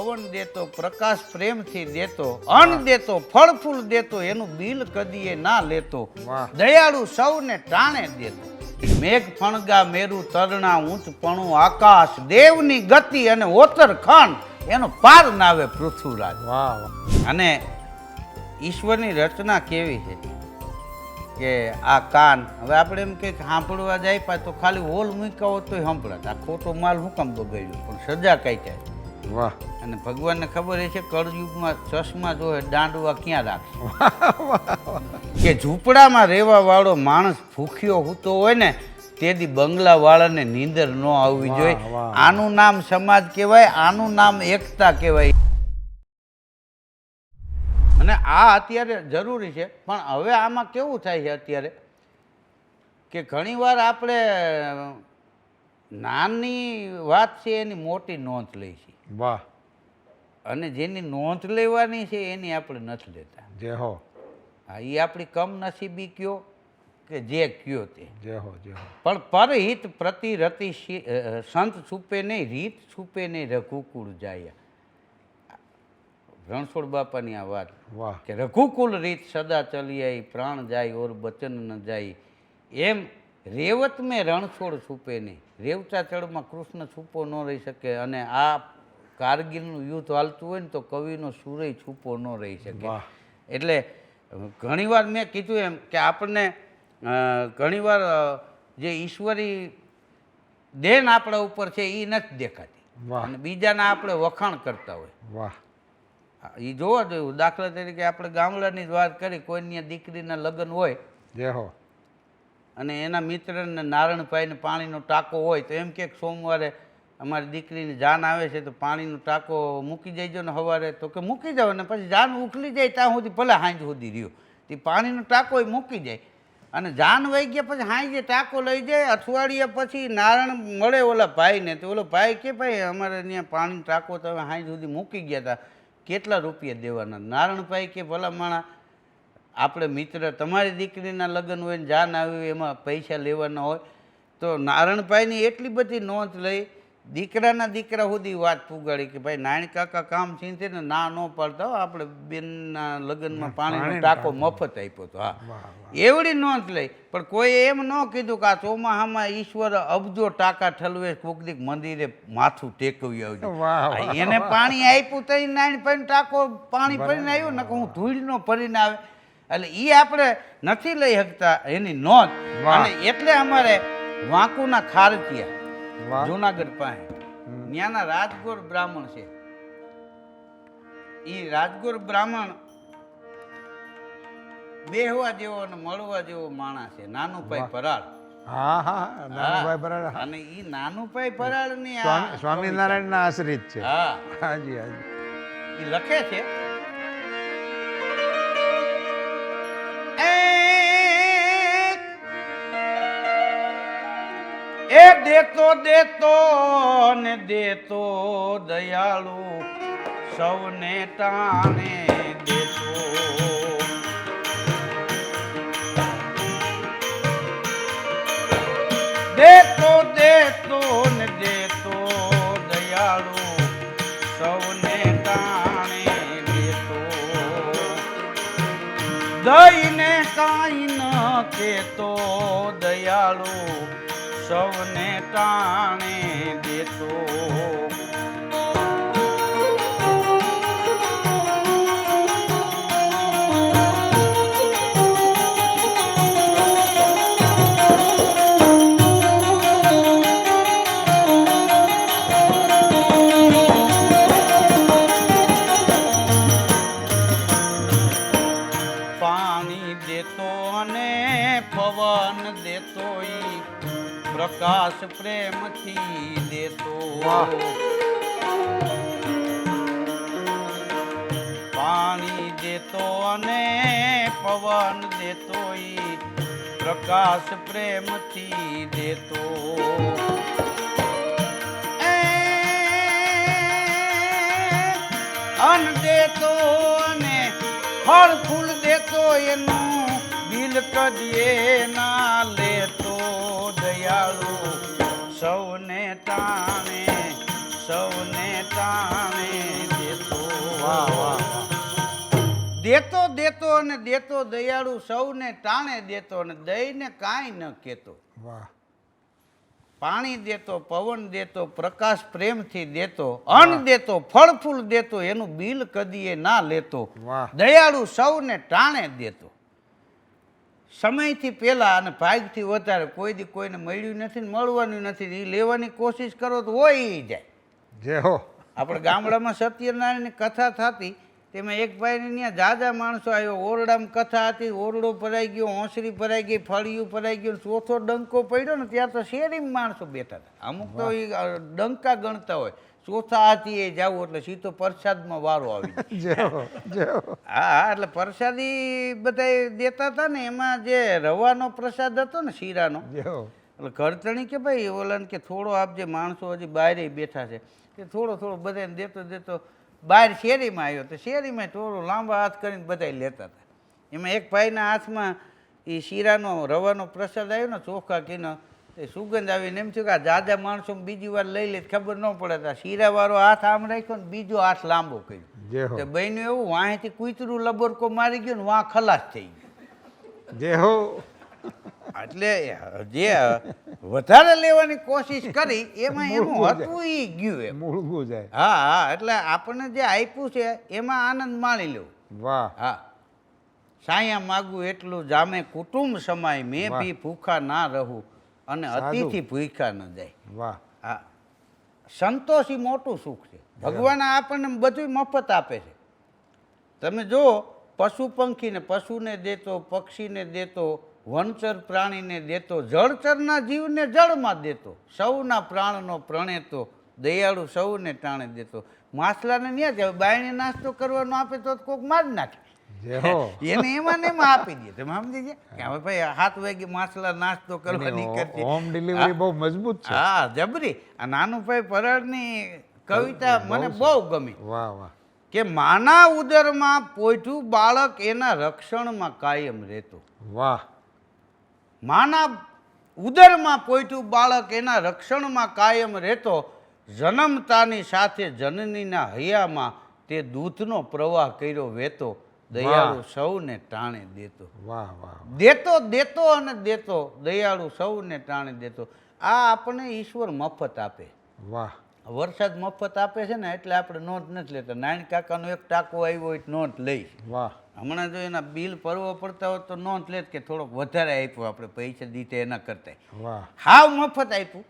પવન દેતો પ્રકાશ પ્રેમથી દેતો અન્ન દેતો ફળ ફૂલ દેતો એનું બિલ કદીએ ના લેતો. દયાળુ સૌને ટાણે દેતો. મેઘ ફણગા મેરુ તરણા ઊંચપણું આકાશ દેવની ગતિ અને ઓતર ખંડ એનો પાર નાવે પૃથ્વીરાજ. અને ઈશ્વરની રચના કેવી છે? કે આ કાન હવે આપણે એમ કંઈક સાંભળવા જાય પાછ તો ખાલી હોલ મૂક્યા હોત તોય સંભળાત. આ ખોટો માલ હું કામ બગાડ્યો? પણ સજા કઈ થાય? વાહ. અને ભગવાનને ખબર એ છે કળયુગમાં ચશ્મા જોવે દાંડવા ક્યાં રાખે? કે ઝૂંપડામાં રહેવા વાળો માણસ ભૂખ્યો હોતો હોય ને તેથી બંગલા વાળાને નીંદર ન આવવી જોઈએ. આનું નામ સમાજ કહેવાય આનું નામ એકતા કહેવાય. અને આ અત્યારે જરૂરી છે પણ હવે આમાં કેવું થાય છે અત્યારે? કે ઘણીવાર આપણે નાની વાત છે એની મોટી નોંધ લઈ છે વાહ. અને જેની નોંધ લેવાની છે એની આપણે નથી લેતા. જે હો. હા એ આપણી કમનસીબી કયો કે જે કયો તે. જે હો જે હો. પણ પરહિત પ્રતિ રતિ સંત છૂપે નહીં રીત છૂપે નહીં રઘુકુળ જાય. રણછોડ બાપાની આ વાત વાહ. કે રઘુકુલ રીત સદા ચલી આઈ પ્રાણ જાય ઓર બચન ન જાય. એમ રેવત મેં રણછોડ છૂપે નહીં. રેવતા ચડમાં કૃષ્ણ છૂપો ન રહી શકે અને આ કારગિલનું યુદ્ધ હાલતું હોય ને તો કવિનો સુરય છૂપો ન રહી શકે. એટલે ઘણીવાર મેં કીધું એમ કે આપણને ઘણીવાર જે ઈશ્વરી દેન આપણા ઉપર છે એ નથી દેખાતી. અને બીજાના આપણે વખાણ કરતા હોય. વાહ. એ જોવા જોયું દાખલા તરીકે આપણે ગામડાની જ વાત કરી કોઈની દીકરીના લગ્ન હોય જે હો. અને એના મિત્રને નારણભાઈને પાણીનો ટાંકો હોય તો એમ કે સોમવારે અમારી દીકરીની જાન આવે છે તો પાણીનો ટાંકો મૂકી જઈજો ને સવારે તો કે મૂકી જાવ ને પછી જાન ઉખલી જાય ત્યાં સુધી ભલે હાંજ સુધી રહ્યો. તે પાણીનો ટાંકો એ મૂકી જાય અને જાન વહી ગયા પછી હાંજે ટાંકો લઈ જાય, અઠવાડિયા પછી નારણ મળે ઓલા ભાઈને તો ઓલો ભાઈ કે ભાઈ અમારે ત્યાં પાણીનો ટાંકો તમે હાંજ સુધી મૂકી ગયા હતા કેટલા રૂપિયા દેવાના? નારણભાઈ કે ભલા માણા, આપણે મિત્ર, તમારી દીકરીના લગ્ન હોય ને જાન આવ્યું એમાં પૈસા લેવાના હોય તો નારણભાઈની એટલી બધી નોંધ લઈ દીકરાના દીકરા સુધી વાત પુગાડી કે ભાઈ નાની કાકા કામ છીનતે ને ના ન પાડતા આપણે બેનના લગ્નમાં પાણીનો ટાંકો મફત આપ્યો હતો હા. એવડી નોંધ લઈ. પણ કોઈ એમ ન કીધું કે આ ચોમાહામાં ઈશ્વર અબજો ટાંકા ઠલવે કોકદીક મંદિરે માથું ટેકવી આવજો. એને પાણી આપ્યું તો નાની પાણી ટાંકો પાણી ભરીને આવ્યું ને હું ધૂળનો ભરીને આવે. એટલે એ આપણે નથી લઈ શકતા એની નોંધ. અને એટલે અમારે વાંકુના ખારચિયા વાહ જુનાગઢ પાસે. ત્યાંના રાજગોર બ્રાહ્મણ છે. એ રાજગોર બ્રાહ્મણ બેહવા જેવો અને મળવા જેવો માણસ છે. નાનુભાઈ પરાળ હા હા નાનુભાઈ બરાબર અને ઈ નાનુભાઈ પરાળની સ્વામિનારાયણ ના આશ્રિત છે. હા. હાજી હાજી. એ લખે છે. એ દેતો દેતો ને દેતો દયાળુ, સૌને ટાણે દેતો. દેતો દેતો ને દેતો દયાળુ, સૌને ટાણે દેતો. દઈને કાંઈ ન કેતો દયાળુ સૌને ટાણે દેતો. પ્રકાશ પ્રેમથી દેતો. પાણી દેતો અને પવન દેતો ઈ પ્રકાશ પ્રેમથી દેતો. અન દેતો અને ફળ ફૂલ દેતો એનું બિલ કદીએ ના લેતો તારું દેતો. દેતો અને દેતો દયાળુ સૌને ટાણે દેતો અને દઈને કાંઈ ન કેતો વાહ. પાણી દેતો પવન દેતો પ્રકાશ પ્રેમથી દેતો અન્ન દેતો ફળ ફૂલ દેતો એનું બિલ કદીએ ના લેતો. દયાળુ સૌને ટાણે દેતો. સમયથી પહેલાં અને ભાગથી વધારે કોઈ દી કોઈને મળ્યું નથી ને મળવાનું નથી એ લેવાની કોશિશ કરો તો હોય એ જાય. જે હો. આપણે ગામડામાં સત્યનારાયણની કથા થતી તેમાં એક ભાઈને ત્યાં જાજા માણસો આવ્યો ઓરડામાં કથા હતી ઓરડો ભરાઈ ગયો હોંસરી ભરાઈ ગઈ ફળિયું ભરાઈ ગયું ચોથો ડંકો પડ્યો ને ત્યાં તો શેરીમાં માણસો બેઠા હતા. અમુક તો એ ડંકા ગણતા હોય. ચોથા હાથી એ જાવું એટલે સીધો પ્રસાદમાં વારો આવી જાય. હો એટલે પ્રસાદી બધા દેતા હતા ને એમાં જે રવાનો પ્રસાદ હતો ને શીરાનો એટલે ઘરતણી કે ભાઈ ઓલાને કે થોડો આપજે માણસો હજી બહાર બેઠા છે કે થોડો થોડો બધાને દેતો દેતો બહાર શેરીમાં આવ્યો તો શેરીમાં થોડો લાંબા હાથ કરીને બધા લેતા હતા. એમાં એક ભાઈના હાથમાં એ શીરાનો રવાનો પ્રસાદ આવ્યો ને ચોખા કીનો તે સુગંધ આવીને એમ થયું કે આ જાજા માણસો બીજી વાર લઈ લે ખબર ન પડે આ શીરાવાળો હાથ આમ રાખ્યો ને બીજો હાથ લાંબો કર્યો. તે બહેનું એવું વાંહેથી કૂતરું લબરકો મારી ગયો ને વાં ખલાસ થઈ ગયો. હો. એટલે જે વધારે લેવાની કોશિશ કરી એમાં એનું હતું એ ગયું એમ. મૂળગું જાય હા હા એટલે આપણને જે આપ્યું છે એમાં આનંદ માણી લેવું વાહ. હા. સાયા માગું એટલું જામે કુટુંબ સમાય મેં. બી ભૂખા ના રહું. અને અતિથી ભૂખ્યા ન જાય. વાહ. હા. સંતોષ એ મોટું સુખ છે. ભગવાન આપણને બધું મફત આપે છે. તમે જુઓ પશુ પંખીને પશુને દેતો પક્ષીને દેતો વનચર પ્રાણીને દેતો જળચરના જીવને જળમાં દેતો સૌના પ્રાણનો પ્રણેતો દયાળુ સૌને ટાણે દેતો. માછલાને ન્યા જાય બાયણે નાસ્તો કરવાનો આપે તો કોઈક મારી નાખે. એને એમાં ને એમાં આપી દે. તમે સમજી ગયા? કે હવે ભાઈ સાત વાગે માછલા નાસ્તો કરવા નીકળશે. હોમ ડિલિવરી બહુ મજબૂત છે. હા જબરી. આ નાનુભાઈ પરળની કવિતા મને બહુ ગમી. વાહ વાહ. કે માના ઉદરમાં પોઈઠું બાળક એના રક્ષણમાં કાયમ રહેતું. વાહ. માના ઉદરમાં પોઈઠું બાળક એના રક્ષણમાં કાયમ રહેતો. જન્મતાની સાથે જનનીના હૈયામાં તે દૂધનો પ્રવાહ કર્યો વહેતો. દયાળુ સૌને ટાણે દેતો. વાહ વાહ દેતો દેતો અને દેતો. દયાળુ સૌને ટાણે દેતો. આ આપણને ઈશ્વર મફત આપે. વાહ. વરસાદ મફત આપે છે ને એટલે આપણે નોંધ નથી લેતા. નાયણ કાકાનો એક ટાંકો આવ્યો હોય નોંધ લઈશ વાહ. હમણાં જો એના બિલ ભરવો પડતા હોય તો નોંધ લે કે થોડોક વધારે આપ્યો આપણે પૈસા દીધે એના કરતા વાહ. હાવ મફત આપ્યું.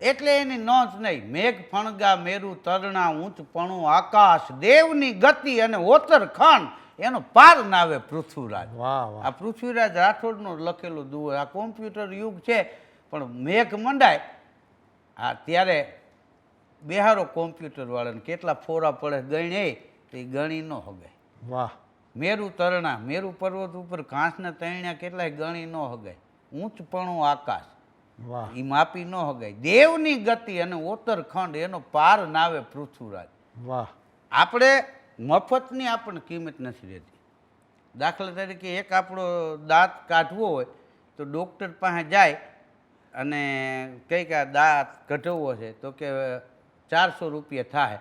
એટલે એની નોંધ નહીં. મેઘ ફણગા મેરુ તરણા ઊંચપણું આકાશ દેવની ગતિ અને ઓતર ખંડ એનો પાર નાવે પૃથ્વીરાજ. આ પૃથ્વીરાજ રાઠોડનો લખેલું દુઓ આ કોમ્પ્યુટર યુગ છે પણ મેઘ મંડાય. આ ત્યારે બેહારો કોમ્પ્યુટરવાળાને કેટલા ફોરા પડે ગણે તો એ ગણી ન હગાય વાહ. મેરુ તરણા મેરુ પર્વત ઉપર કાંસને તરણ્યા કેટલાય ગણી ન હગાય ઊંચપણું આકાશ. વાહ. એ માપી ન હગાય દેવની ગતિ અને ઓતરખંડ એનો પાર નાવે પૃથ્વીરાજ. વાહ. આપણે મફતની આપણને કિંમત નથી રહેતી. દાખલા તરીકે એક આપણો દાંત કાઢવો હોય તો ડૉક્ટર પાસે જાય અને કંઈક આ દાંત કઢાવવો છે તો કે ચારસો રૂપિયા થાય.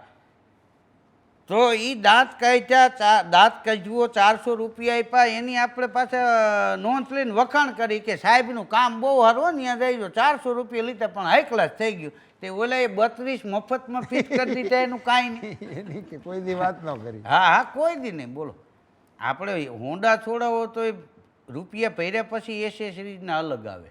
તો એ દાંત કાઢ્યા દાંત કાઢવો ચારસો રૂપિયા આપ્યા, એની આપણે પાસે નોંધ લઈને વખાણ કરી કે સાહેબનું કામ બહુ સારું ને, ત્યાં જઈજો ચારસો રૂપિયા લીધા પણ હાઈ ક્લાસ થઈ ગયું. તે ઓલા એ બત્રીસ મફતમાં ફિટ કરી દીધા એનું કાંઈ નહીં. કે કોઈ દી વાત ન કરી. હા હા કોઈ દી નહીં બોલો. આપણે હોન્ડા છોડાવો તો એ રૂપિયા પહેર્યા પછી એસેસરીઝના અલગ આવે.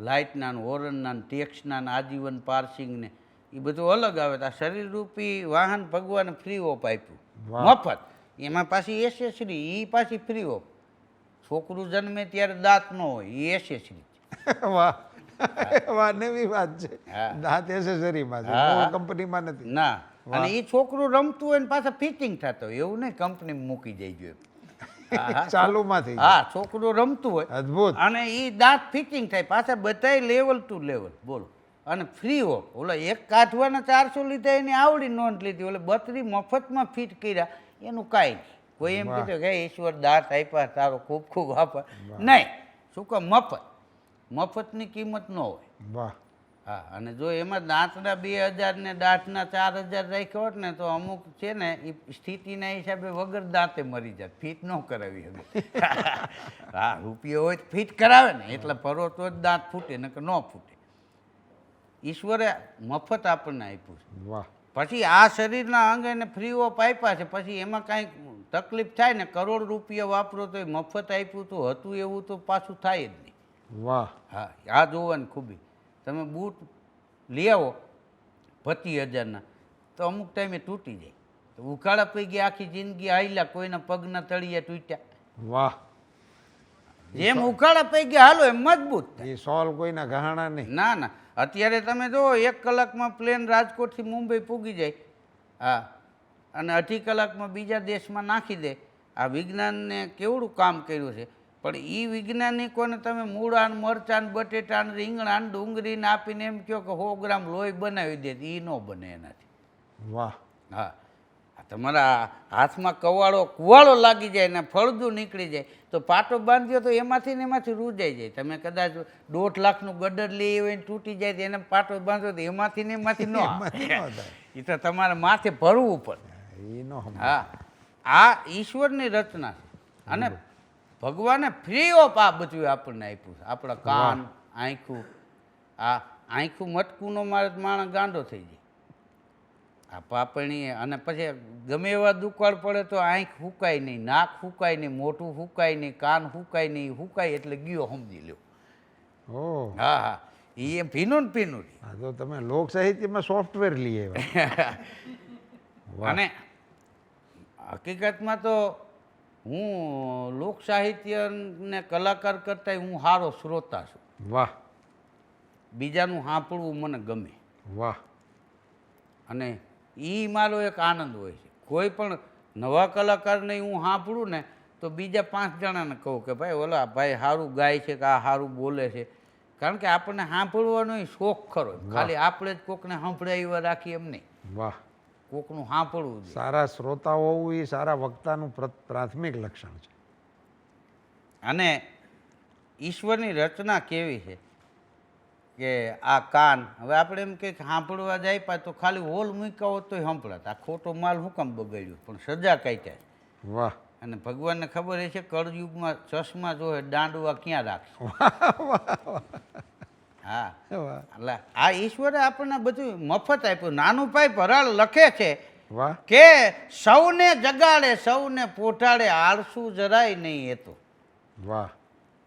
લાઇટના ને હોરનના ને ટેક્સના ને આજીવન પાર્સિંગ ને એ બધું અલગ આવે. તો આ શરીરરૂપી વાહન ભગવાને ફ્રી ઓફ આપ્યું. મફત. એમાં પાછી એસેસરી એ પાછી ફ્રી ઓફ છોકરું જન્મે ત્યારે દાંત ન હોય એ એસેસરી વાહ. નવી વાત છે. દાંત એસેસરીમાં છે. કંપનીમાં નથી. ના. અને એ છોકરું રમતું હોય ને પાછા ફિટિંગ થતો હોય. એવું નહીં કંપની મૂકી જઈ. ચાલુમાંથી. હા છોકરું રમતું હોય. અદ્ભુત. અને એ દાંત ફિટિંગ થાય. પાછા બધાય લેવલ ટુ લેવલ બોલો. અને ફ્રી હો. ઓલો એક કાઢવાના ચારસો લીધા એની આવડી નોંધ લીધી. ઓલે બત્રી મફતમાં ફિટ કર્યા. એનું કાંઈ નહીં. કોઈ એમ કીધું કે ઈશ્વર દાંત આપ્યા તારો ખૂબ ખૂબ આભાર. નહીં. શું કહો મફત. મફતની કિંમત ન હોય. વાહ. હા અને જો એમાં દાંતના બે હજાર ને દાંતના ચાર હજાર રાખ્યો હોત ને તો અમુક છે ને એ સ્થિતિના હિસાબે વગર દાંતે મરી જાત. ફિટ ન કરાવી હવે હા રૂપિયો હોય તો ફિટ કરાવે ને એટલે ભરો તો જ દાંત ફૂટે ને કે ન ફૂટે. ઈશ્વરે મફત આપણને આપ્યું છે. વાહ. પછી આ શરીરના અંગ એને ફ્રી ઓફ આપ્યા છે પછી એમાં કાંઈક તકલીફ થાય ને કરોડ રૂપિયા વાપરો તો એ મફત આપ્યું તો હતું એવું તો પાછું થાય જ નહીં. વાહ. હા આ જોવાની ખૂબી. તમે બૂટ લઈ આવો પચીસ હજારના તો અમુક ટાઈમે તૂટી જાય. તો ઉકાળા પૈકી આખી જિંદગી હાલ્યા કોઈના પગના તળિયા તૂટ્યા. વાહ. જેમ ઉકાળા પૈકી હાલો એમ મજબૂત એ સોલ કોઈના ગહાણા નહીં. ના ના. અત્યારે તમે જુઓ એક કલાકમાં પ્લેન રાજકોટથી મુંબઈ પૂગી જાય. હા. અને અઢી કલાકમાં બીજા દેશમાં નાખી દે. આ વિજ્ઞાનને કેવડું કામ કર્યું છે? પણ એ વૈજ્ઞાનિકોને તમે મૂળાન મરચાં બટેટાન રીંગણાન ડુંગળીને આપીને એમ કહો કે સો ગ્રામ લોહી બનાવી દે એ ન બને એનાથી. વાહ. હા. તમારા હાથમાં કવાળો કુવાળો લાગી જાય ને ફળદું નીકળી જાય તો પાટો બાંધ્યો તો એમાંથી ને એમાંથી રૂજાઈ જાય. તમે કદાચ દોઢ લાખનું ગડર લઈ હોય તૂટી જાય તો એને પાટો બાંધો તો એમાંથી ને એમાંથી ન એ તો તમારે માથે ભરવું પડે. હા આ ઈશ્વરની રચના છે. અને ભગવાને ફ્રી ઓફ આ બધું આપણને આપ્યું છે. આપણા કાન આંખું આ આંખું મટકુંનો મારે માણસ ગાંડો થઈ જાય આ પાપણી અને પછી ગમે એવા દુકાળ પડે તો આંખ હુકાય નહીં નાક હુકાય નહીં મોઢું હુકાય નહીં કાન હુકાય નહીં હુકાય એટલે ગયો સમજી લ્યો. હા હા. એ એમ ભીનું ને ભીનું આ તો તમે લોક સાહિત્યમાં સોફ્ટવેર લઈ આવ્યા. અને હકીકતમાં તો હું લોક સાહિત્યને કલાકાર કરતાં હું સારો શ્રોતા છું. વાહ. બીજાનું સાંભળવું મને ગમે. વાહ. અને એ મારો એક આનંદ હોય છે. કોઈ પણ નવા કલાકારને હું સાંભળું ને તો બીજા પાંચ જણાને કહું કે ભાઈ ઓલા ભાઈ સારું ગાય છે કે આ સારું બોલે છે. કારણ કે આપણને સાંભળવાનો શોખ ખરો. ખાલી આપણે જ કોકને સાંભળાવ્યા રાખીએ એમ નહીં. વાહ. કોકનું સાંભળવું સારા શ્રોતા હોવું એ સારા વક્તાનું પ્ર- પ્રાથમિક લક્ષણ છે. અને ઈશ્વરની રચના કેવી છે? કે આ કાન હવે આપણે એમ કંઈક સાંભળવા જાય તો ખાલી હોલ મૂક્યા હોત તોય સંભળાત. આ ખોટો માલ હું કામ બગાડ્યું? પણ સજા કાઢ્યા વાહ. અને ભગવાનને ખબર એ છે કળયુગમાં ચશ્મા જોવે દાંડવા ક્યાં રાખશે? હા. વાહ એટલે આ ઈશ્વરે આપણને બધું મફત આપ્યું. નાનું ભાઈ ભરાળ લખે છે વાહ. કે સૌને જગાડે સૌને પોટાડે આળસુ જરાય નહીં એ તો વાહ.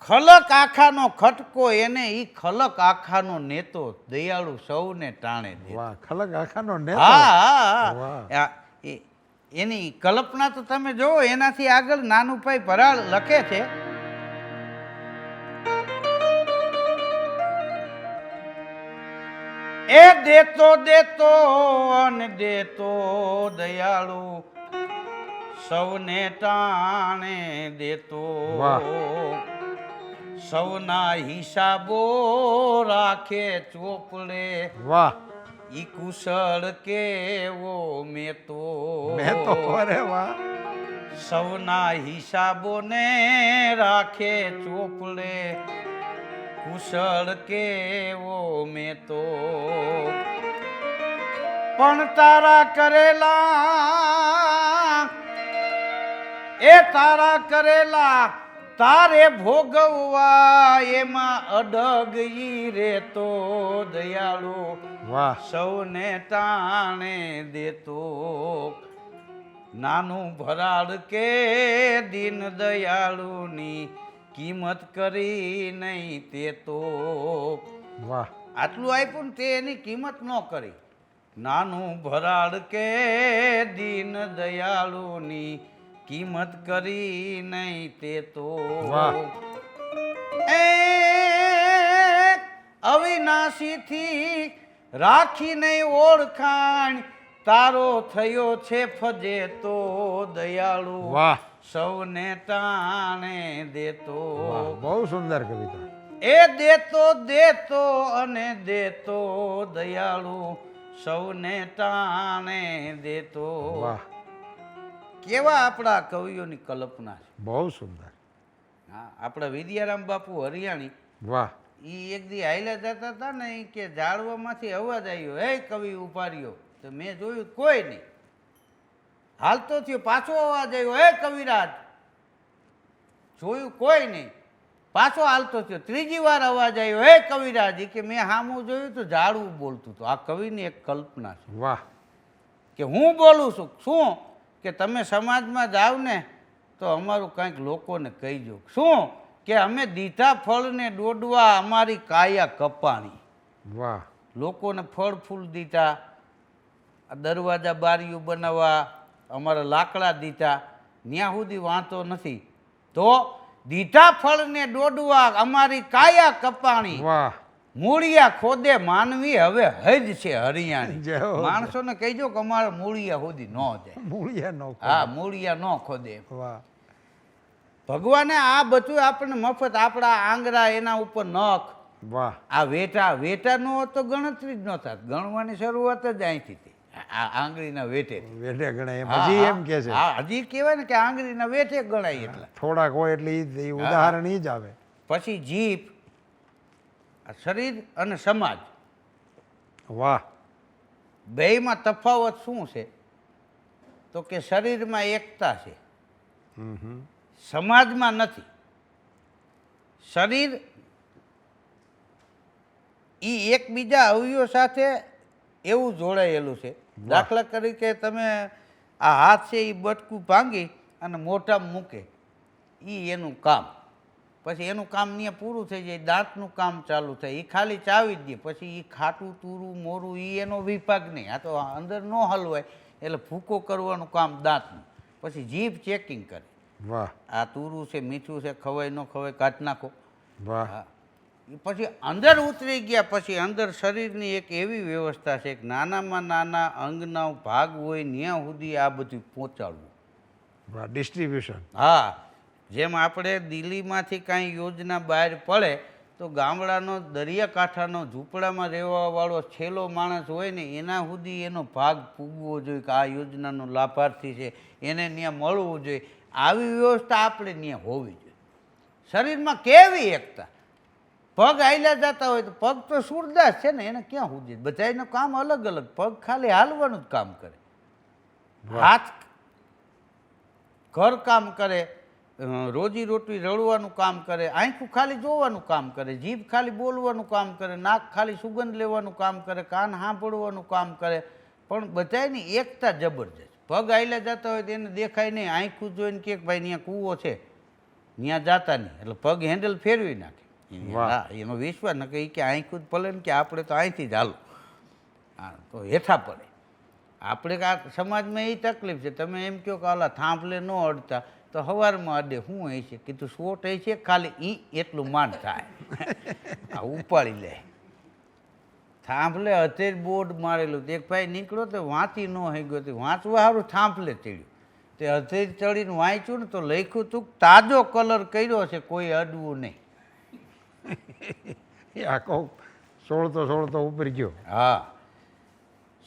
ખલક આખાનો ખટકો એને ઈ ખલક આખાનો નેતો દયાળુ સૌને ટાણે દે વાહ ખલક આખાનો નેતો? હા હા, એની કલ્પના તો તમે જુઓ એનાથી આગળ નાનું ભાઈ ભરાળ લખે છે. એ દેતો દેતો અને દેતો દયાળુ સૌને ટાણે દેતો. સૌના હિસાબો રાખે ચોપડે વાહ. ઈ કુશળ કેવો મેં તો મેં તો અરે વાહ. સૌના હિસાબોને રાખે ચોપડે કુશળ કેવો મેં તો પણ તારા કરેલા એ તારા કરેલા તારે ભોગવવા એમાં અડગ ઈ રેતો દયાળુ વાહ. સૌને ટાણે દેતો. નાનું ભરાડ કે દીન દયાળુની કિંમત કરી નહીં તે તો. વાહ. આટલું આપ્યું ને તે એની કિંમત ન કરી. નાનું ભરાડ કે દીન દયાળુની કિંમત કરી નહીં તે તો. વાહ. એ અવિનાશીથી રાખી નહીં ઓળખાણ તારો થયો છે ફજે તો દયાળુ. વાહ. સૌને તાણે દેતો. બહુ સુંદર કવિતા. એ દેતો દેતો અને દેતો દયાળુ. સૌને તાણે દેતો. વાહ. કેવા આપણા કવિઓની કલ્પના છે. બહુ સુંદર. હા આપણા વિદ્યારામ બાપુ હરિયાણી. વાહ. એ એક દી હાઈલા જતા હતા ને કે ઝાડવામાંથી અવાજ આવ્યો હે કવિ ઉપાડ્યો તો મેં જોયું કોઈ નહીં. હાલતો થયો પાછો અવાજ આવ્યો હે કવિરાજ જોયું કોઈ નહીં. પાછો હાલતો થયો ત્રીજી વાર અવાજ આવ્યો હે કવિરાજ એ કે મેં હામું જોયું તો ઝાડવું બોલતું હતું આ કવિની એક કલ્પના છે. વાહ. કે હું બોલું છું? શું? કે તમે સમાજમાં જાઓ ને તો અમારું કંઈક લોકોને કહીજો શું? કે અમે દીધા ફળને દોડવા અમારી કાયા કપાણી. વાહ. લોકોને ફળ ફૂલ દીધા દરવાજા બારીઓ બનાવવા અમારા લાકડા દીધા. ત્યાં સુધી વાંધો નથી. તો દીધા ફળને દોડવા અમારી કાયા કપાણી. વાહ. મૂળિયા ખોદે માનવી હવે હજ છે હરિયાણી. માણસોને કહીજો કે અમારે મૂળિયા સુધી ન જાય. મૂળિયા નો હા મૂળિયા ન ખોદે. વાહ. ભગવાને આ બધું આપણને મફત આપણા આંગળા એના ઉપર નખ. વાહ. આ વેટા વેટા નો તો ગણતરી જ ન થાત ગણવાની શરૂઆત જ અહીંથી આ આંગળીના વેઠે. વેઠે ગણાય. હજી એમ કે છે. હા હજી કહેવાય ને કે આંગળીના વેઠે ગણાય એટલે. થોડાક હોય એટલે એ ઉદાહરણ ઈ જ આવે. પછી જીભ આ શરીર અને સમાજ. વાહ. બેમાં તફાવત શું છે? તો કે શરીરમાં એકતા છે. સમાજમાં નથી. શરીર એ એકબીજા અવયવ સાથે એવું જોડાયેલું છે. દાખલા તરીકે તમે આ હાથ છે એ બટકું ભાંગી અને મોઢામાં મૂકે. એ એનું કામ. પછી એનું કામ ત્યાં પૂરું થઈ જાય દાંતનું કામ ચાલુ થાય. એ ખાલી ચાવી જ દે. પછી એ ખાટું તૂરું મોરું એ એનો વિભાગ નહીં. આ તો અંદર ન હલવાય એટલે ભૂકો કરવાનું કામ દાંતનું. પછી જીભ ચેકિંગ કરે. વાહ. આ તૂરું છે મીઠું છે ખવાય ન ખવાય કાઢ નાખો. વાહ. પછી અંદર ઉતરી ગયા પછી અંદર શરીરની એક એવી વ્યવસ્થા છે કે નાનામાં નાના અંગના ભાગ હોય ત્યાં સુધી આ બધું પહોંચાડવું. ડિસ્ટ્રીબ્યુશન હા જેમ આપણે દિલ્હીમાંથી કાંઈ યોજના બહાર પડે તો ગામડાનો દરિયાકાંઠાનો ઝૂંપડામાં રહેવાવાળો છેલ્લો માણસ હોય ને એના સુધી એનો ભાગ પૂગવો જોઈએ કે આ યોજનાનો લાભાર્થી છે એને ત્યાં મળવું જોઈએ. આવી વ્યવસ્થા આપણે ત્યાં હોવી જોઈએ. શરીરમાં કેવી એકતા? પગ આયલા જતા હોય તો પગ તો સુરદાસ છે ને એને ક્યાં સુધી બધાયનું કામ અલગ અલગ. પગ ખાલી હાલવાનું જ કામ કરે. હાથ ઘર કામ કરે રોજી રોટી રળવાનું કામ કરે આંખું ખાલી જોવાનું કામ કરે જીભ ખાલી બોલવાનું કામ કરે નાક ખાલી સુગંધ લેવાનું કામ કરે કાન સાંભળવાનું કામ કરે. પણ બધાની એકતા જબરજસ્ત પગ આયલા જતા હોય તો એને દેખાય નહીં. આંખું જોઈને કે ભાઈ ત્યાં કૂવો છે. ત્યાં જાતા નહીં. એટલે પગ હેન્ડલ ફેરવી નાખે. એનો વિશ્વાસ ન કે કે આંખું જ ભલે ને કે આપણે તો અહીંથી જ હાલો. હા તો હેઠા પડે. આપણે કે આ સમાજમાં એ તકલીફ છે. તમે એમ કહો કે આલા થાંભલે ન અડતા તો સવારમાં અડે. શું હોય છે? કીધું શોટ એ છે ખાલી ઈ એટલું માંડ થાય. આ ઉપાડી લે. થાંભલે અત્યારે બોર્ડ મારેલું. એક ભાઈ નીકળ્યો તો વાંચી ન ગયો તો વાંચવા સારું થાંભલે ચડ્યું. તે અધેર ચડીને વાંચ્યું ને તો લખ્યું તું તાજો કલર કર્યો છે કોઈ અડવું નહીં. આખો સોળતો સોળતો ઉપરી ગયો. હા.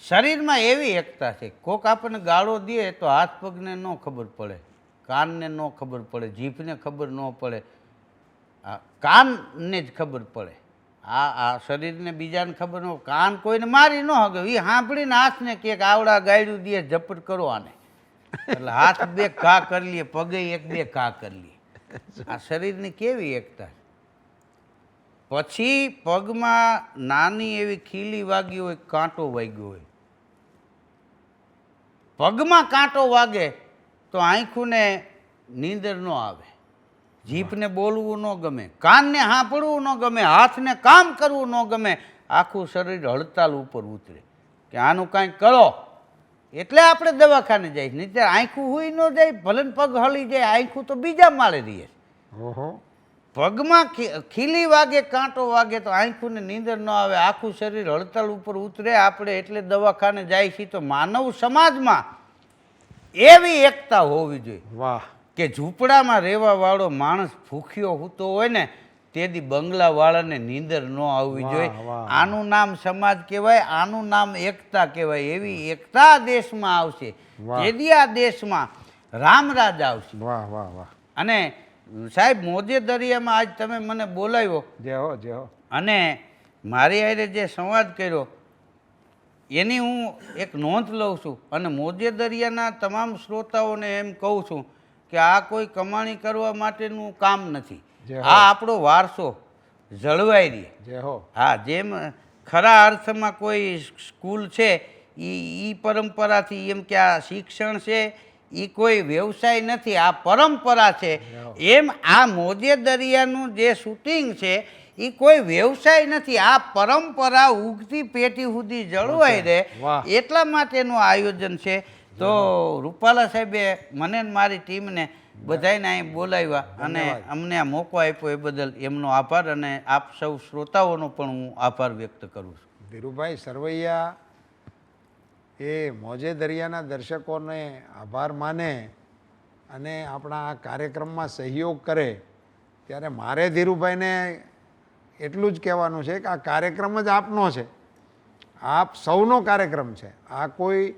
શરીરમાં એવી એકતા છે, કોક આપણને ગાળો દે તો હાથ પગને ન ખબર પડે, કાનને ન ખબર પડે, જીભને ખબર ન પડે. કાનને જ ખબર પડે. આ આ શરીરને બીજાને ખબર ન કાન કોઈને મારી ન હગે એ સાંભળીને હાથને કે આવડા ગાયડું દે ઝપટ કરો આને. એટલે હાથ બે ઘા કરી લઈએ પગે એક બે ઘા કરી લઈએ આ શરીરની કેવી એકતા છે? પછી પગમાં નાની એવી ખીલી વાગી હોય, કાંટો વાગ્યો હોય. પગમાં કાંટો વાગે તો આંખુને નીંદર ન આવે. જીભને બોલવું ન ગમે, કાનને સાંભળવું ન ગમે, હાથને કામ કરવું ન ગમે, આખું શરીર હડતાલ ઉપર ઉતરે. કે આનું કાંઈક કરો. એટલે આપણે દવાખાને જઈશ નહીં આંખું હોય ન જાય, ભલે પગ હલી જાય, આંખું તો બીજા માળે રહીએ ઓહો. પગમાં ખીલી વાગે કાંટો વાગે તો આંખુંને નીંદર ન આવે આખું શરીર હડતાલ ઉપર ઉતરે. આપણે એટલે દવાખાને જાય છીએ તો માનવ સમાજમાં એવી એકતા હોવી જોઈએ વાહ. કે ઝૂંપડામાં રહેવા વાળો માણસ ભૂખ્યો હોતો હોય ને તેથી બંગલાવાળાને નીંદર ન આવવી જોઈએ. આનું નામ સમાજ કહેવાય આનું નામ એકતા કહેવાય. એવી એકતા દેશમાં આવશે. તેથી આ દેશમાં રામરાજ આવશે. વાહ વાહ વાહ. અને સાહેબ મોજે દરિયામાં આજ તમે મને બોલાવ્યો. જે હો જય હો. અને મારી આરે જે સંવાદ કર્યો એની હું એક નોંધ લઉં છું. અને મોજે દરિયાના તમામ શ્રોતાઓને એમ કહું છું કે આ કોઈ કમાણી કરવા માટેનું કામ નથી. આ આપણો વારસો. જળવાઈ રહે. હા. જેમ ખરા અર્થમાં કોઈ સ્કૂલ છે એ એ પરંપરાથી એમ કે આ શિક્ષણ છે એ કોઈ વ્યવસાય નથી આ પરંપરા છે. એમ આ મોજે દરિયાનું જે શૂટિંગ છે એ કોઈ વ્યવસાય નથી. આ પરંપરા ઉગતી પેટી સુધી જળવાઈ રહે. એટલા માટેનું આયોજન છે. તો રૂપાલા સાહેબે મને મારી ટીમને બધાને અહીં બોલાવ્યા અને અમને આ મોકો આપ્યો એ બદલ એમનો આભાર અને આપ સૌ શ્રોતાઓનો પણ હું આભાર વ્યક્ત કરું છું. ધીરુભાઈ સરવૈયા એ મોજે દરિયાના દર્શકોને આભાર માને અને આપણા આ કાર્યક્રમમાં સહયોગ કરે, ત્યારે મારે ધીરુભાઈને એટલું જ કહેવાનું છે કે આ કાર્યક્રમ જ આપનો છે. આપ સૌનો કાર્યક્રમ છે. આ કોઈ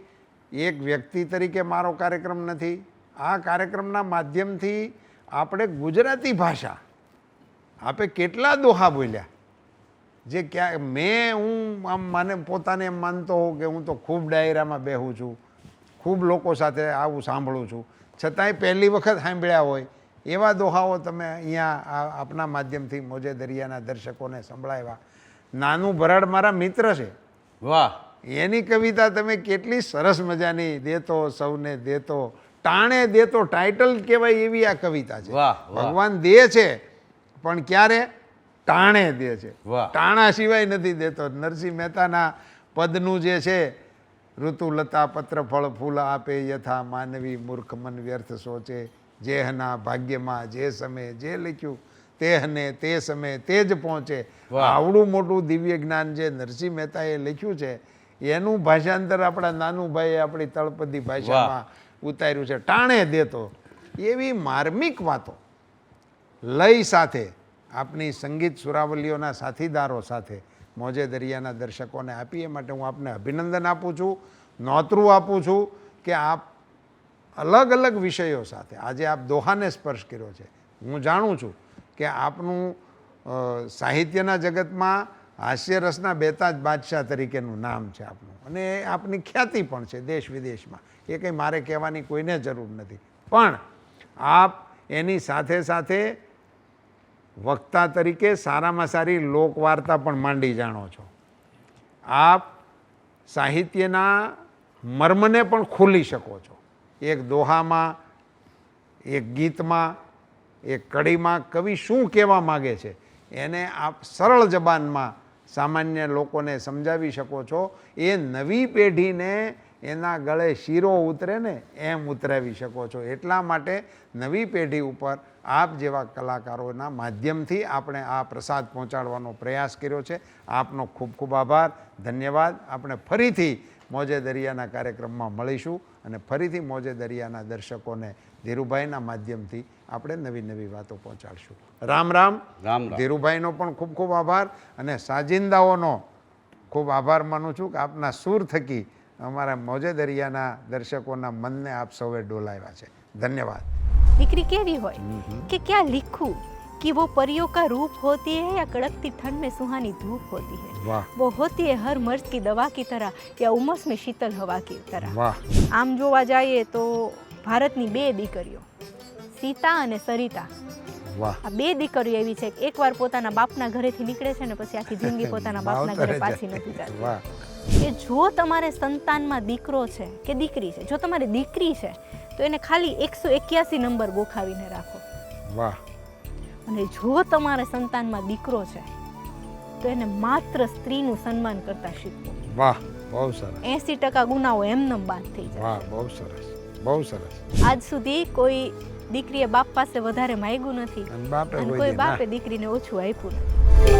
એક વ્યક્તિ તરીકે મારો કાર્યક્રમ નથી. આ કાર્યક્રમના માધ્યમથી આપણે ગુજરાતી ભાષા, આપે કેટલા દોહા બોલ્યા? જે ક્યાં મેં હું આમ મને પોતાને એમ માનતો હોઉં કે હું તો ખૂબ ડાયરામાં બેહું છું ખૂબ લોકો સાથે આવું સાંભળું છું. છતાંય પહેલી વખત સાંભળ્યા હોય એવા દોહાઓ તમે અહીંયા આ આપના માધ્યમથી મોજે દરિયાના દર્શકોને સંભળાવ્યા. નાનું ભરાડ મારા મિત્ર છે. વાહ. એની કવિતા તમે કેટલી સરસ મજાની દેતો સૌને દેતો ટાણે દેતો ટાઇટલ કહેવાય એવી આ કવિતા છે. ભગવાન દે છે પણ ક્યારે? ટાણે દે છે. ટાણા સિવાય નથી દેતો. નરસિંહ મહેતાના પદનું જે છે ઋતુલતા પત્રફળ ફૂલ આપે યથા માનવી મૂર્ખ મન વ્યર્થ સોચે. જેહના ભાગ્યમાં જે સમયે જે લખ્યું તેહને તે સમયે તે જ પહોંચે. આવડું મોટું દિવ્ય જ્ઞાન જે નરસિંહ મહેતાએ લખ્યું છે એનું ભાષાંતર આપણા નાનું ભાઈએ આપણી તળપદી ભાષામાં ઉતાર્યું છે. ટાણે દેતો. એવી માર્મિક વાતો લય સાથે આપની સંગીત સુરાવલીઓના સાથીદારો સાથે મોજે દરિયાના દર્શકોને આપી, એ માટે હું આપને અભિનંદન આપું છું, નોતરું આપું છું કે આપ અલગ અલગ વિષયો સાથે, આજે આપ દોહાને સ્પર્શ કર્યો છે. હું જાણું છું કે આપનું સાહિત્યના જગતમાં હાસ્યરસના બેતાજ બાદશાહ તરીકેનું નામ છે આપનું. અને આપની ખ્યાતિ પણ છે દેશ વિદેશમાં. એ કંઈ મારે કહેવાની કોઈને જરૂર નથી. પણ આપ એની સાથે સાથે વક્તા તરીકે સારામાં સારી લોકવાર્તા પણ માંડી જાણો છો. આપ સાહિત્યના મર્મને પણ ખોલી શકો છો. એક દોહામાં, એક ગીતમાં, એક કડીમાં કવિ શું કહેવા માગે છે, એને આપ સરળ જબાનમાં સામાન્ય લોકોને સમજાવી શકો છો. એ નવી પેઢીને એના ગળે શીરો ઉતરે ને એમ ઉતરાવી શકો છો. એટલા માટે નવી પેઢી ઉપર આપ જેવા કલાકારોના માધ્યમથી આપણે આ પ્રસાદ પહોંચાડવાનો પ્રયાસ કર્યો છે. આપનો ખૂબ ખૂબ આભાર. ધન્યવાદ. આપણે ફરીથી મોજે દરિયાના કાર્યક્રમમાં મળીશું અને ફરીથી મોજે દરિયાના દર્શકોને ધીરુભાઈના માધ્યમથી આપણે નવી નવી વાતો પહોંચાડશું. રામ રામ. રામ ધીરુભાઈનો પણ ખૂબ ખૂબ આભાર અને સાજિંદાઓનો ખૂબ આભાર માનું છું કે આપના સૂર થકી અમારા મોજે દરિયાના દર્શકોના મનને આપ સૌએ ડોલાવ્યા છે ધન્યવાદ दिकरी केवी હોય कि क्या लिखूं कि वो परियों का रूप होती है या कड़कती ठंड में सुहानी धूप होती है વાહ वो होती है हर मर्ज की दवा की तरह या उमस में शीतल हवा की तरह વાહ આમ જોવા જઈએ તો ભારતની બે દીકરીઓ સીતા અને સરિતા વાહ આ બે દીકરીઓ એવી છે કે એકવાર પોતાના બાપના ઘરેથી નીકળે છે ને પછી આખી જિંદગી પોતાના બાપના ઘરે માવતરે પાછી જાય. નથી જતી વાહ કે જો તમારે સંતાનમાં દીકરો છે કે દીકરી છે જો તમારી દીકરી છે તો એને ખાલી એકસો એક્યાસી નંબર ગોખાવીને રાખો. વાહ. અને જો તમારે સંતાનમાં દીકરો છે તો એને માત્ર સ્ત્રીનું સન્માન કરતા શીખવો. વાહ બહુ સરસ. એસી ટકા ગુનાઓ એમનેમ બાદ થઈ જાય. વાહ બહુ સરસ બહુ સરસ. આજ સુધી કોઈ દીકરીએ બાપ પાસે વધારે માગ્યું નથી અને કોઈ. બાપે દીકરીને ઓછું આપ્યું નથી.